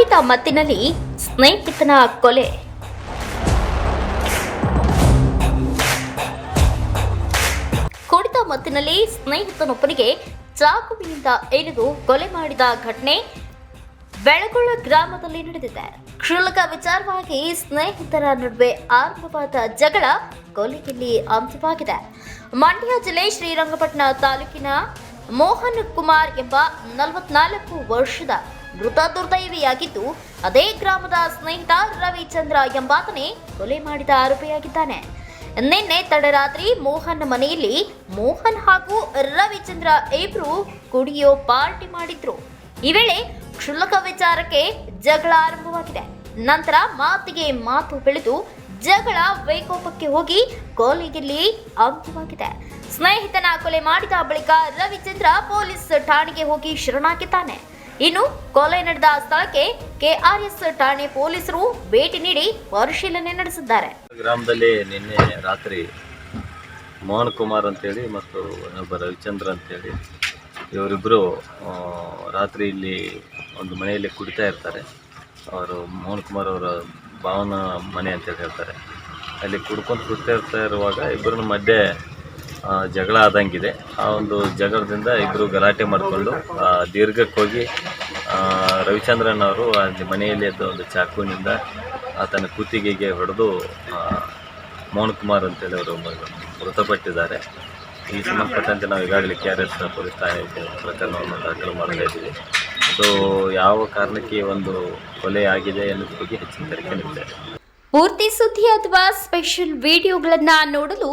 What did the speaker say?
ಕುಡಿತ ಮತ್ತಿನಲ್ಲಿ ಸ್ನೇಹಿತನ ಕೊಲೆ. ಕುಡಿದ ಮತ್ತಿನಲ್ಲಿ ಸ್ನೇಹಿತನೊಬ್ಬನಿಗೆ ಚಾಕುವಿನಿಂದ ಎಳೆದು ಕೊಲೆ ಮಾಡಿದ ಘಟನೆ ಬೆಳಗೊಳ ಗ್ರಾಮದಲ್ಲಿ ನಡೆದಿದೆ. ಕ್ಷುಲ್ಲಕ ವಿಚಾರವಾಗಿ ಸ್ನೇಹಿತರ ನಡುವೆ ಆರಂಭವಾದ ಜಗಳ ಕೊಲೆಯಲ್ಲಿ ಅಂತ್ಯವಾಗಿದೆ. ಮಂಡ್ಯ ಜಿಲ್ಲೆ ಶ್ರೀರಂಗಪಟ್ಟಣ ತಾಲೂಕಿನ ಮೋಹನ್ ಕುಮಾರ್ ಎಂಬ ನಲವತ್ನಾಲ್ಕು ವರ್ಷದ ಮೃತ ದುರ್ದೈವಿಯಾಗಿದ್ದು ಅದೇ ಗ್ರಾಮದ ಸ್ನೇಹಿತ ರವಿಚಂದ್ರ ಎಂಬಾತನೇ ಕೊಲೆ ಮಾಡಿದ ಆರೋಪಿಯಾಗಿದ್ದಾನೆ. ನಿನ್ನೆ ತಡರಾತ್ರಿ ಮೋಹನ್ ಮನೆಯಲ್ಲಿ ಮೋಹನ್ ಹಾಗೂ ರವಿಚಂದ್ರ ಇಬ್ರು ಕುಡಿಯೋ ಪಾರ್ಟಿ ಮಾಡಿದ್ರು. ಈ ವೇಳೆ ಕ್ಷುಲ್ಲಕ ವಿಚಾರಕ್ಕೆ ಜಗಳ ಆರಂಭವಾಗಿದೆ. ನಂತರ ಮಾತಿಗೆ ಮಾತು ಬೆಳೆದು ಜಗಳ ವೈಕೋಪಕ್ಕೆ ಹೋಗಿ ಕೊಲೆಯಲ್ಲಿ ಅಂತ್ಯವಾಗಿದೆ. ಸ್ನೇಹಿತನ ಕೊಲೆ ಮಾಡಿದ ಬಳಿಕ ರವಿಚಂದ್ರ ಪೊಲೀಸ್ ಠಾಣೆಗೆ ಹೋಗಿ ಶರಣಾಗಿದ್ದಾನೆ. ಇನ್ನು ಕೊಲೆ ನಡೆದ ಸ್ಥಳಕ್ಕೆ ಕೆಆರ್ಎಸ್ ಠಾಣೆ ಪೊಲೀಸರು ಭೇಟಿ ನೀಡಿ ಪರಿಶೀಲನೆ ನಡೆಸಿದ್ದಾರೆ. ಗ್ರಾಮದಲ್ಲಿ ನಿನ್ನೆ ರಾತ್ರಿ ಮೋಹನ್ ಕುಮಾರ್ ಅಂತೇಳಿ ಮತ್ತು ಇನ್ನೊಬ್ಬ ರವಿಚಂದ್ರ ಅಂತೇಳಿ ಇವರಿಬ್ಬರು ರಾತ್ರಿ ಇಲ್ಲಿ ಒಂದು ಮನೆಯಲ್ಲಿ ಕುಡಿತಾ ಇರ್ತಾರೆ. ಅವರು ಮೋಹನ್ ಕುಮಾರ್ ಅವರ ಭಾವನ ಮನೆ ಅಂತೇಳಿ ಹೇಳ್ತಾರೆ. ಅಲ್ಲಿ ಕುಡ್ಕೊಂಡು ಕುಡ್ತಾ ಇರ್ತಾ ಇರುವಾಗ ಇಬ್ಬರನ್ನ ಮಧ್ಯೆ ಜಗಳ ಆದಂಗಿದೆ. ಆ ಒಂದು ಜಗಳದಿಂದ ಇಬ್ಬರು ಗಲಾಟೆ ಮಾಡಿಕೊಂಡು ದೀರ್ಘಕ್ಕೆ ಹೋಗಿ ರವಿಚಂದ್ರನ್ ಅವರು ಅಲ್ಲಿ ಮನೆಯಲ್ಲಿ ಎದ್ದ ಒಂದು ಚಾಕುವಿನಿಂದ ಆತನ ಕುತ್ತಿಗೆಗೆ ಹೊಡೆದು ಮೋಹನ್ ಕುಮಾರ್ ಅಂತೇಳಿ ಅವರು ಮೃತಪಟ್ಟಿದ್ದಾರೆ. ಈ ಸಂಬಂಧಪಟ್ಟಂತೆ ನಾವು ಈಗಾಗಲೇ ಕೆ ಆರ್ ಎಸ್ ಪೊಲೀಸ್ ಠಾಣೆ ಪ್ರಕರಣವನ್ನು ದಾಖಲು ಮಾಡ್ತಾ ಇದ್ದೀವಿ. ಅದು ಯಾವ ಕಾರಣಕ್ಕೆ ಒಂದು ಕೊಲೆ ಆಗಿದೆ ಅನ್ನೋದ್ರ ಬಗ್ಗೆ ಹೆಚ್ಚಿನ ತನಿಖೆ ನಡೆಸಿದ್ದಾರೆ ಪೂರ್ತಿ ಸುದ್ದಿ ಅಥವಾ ಸ್ಪೆಷಲ್ ವಿಡಿಯೋಗಳನ್ನು ನೋಡಲು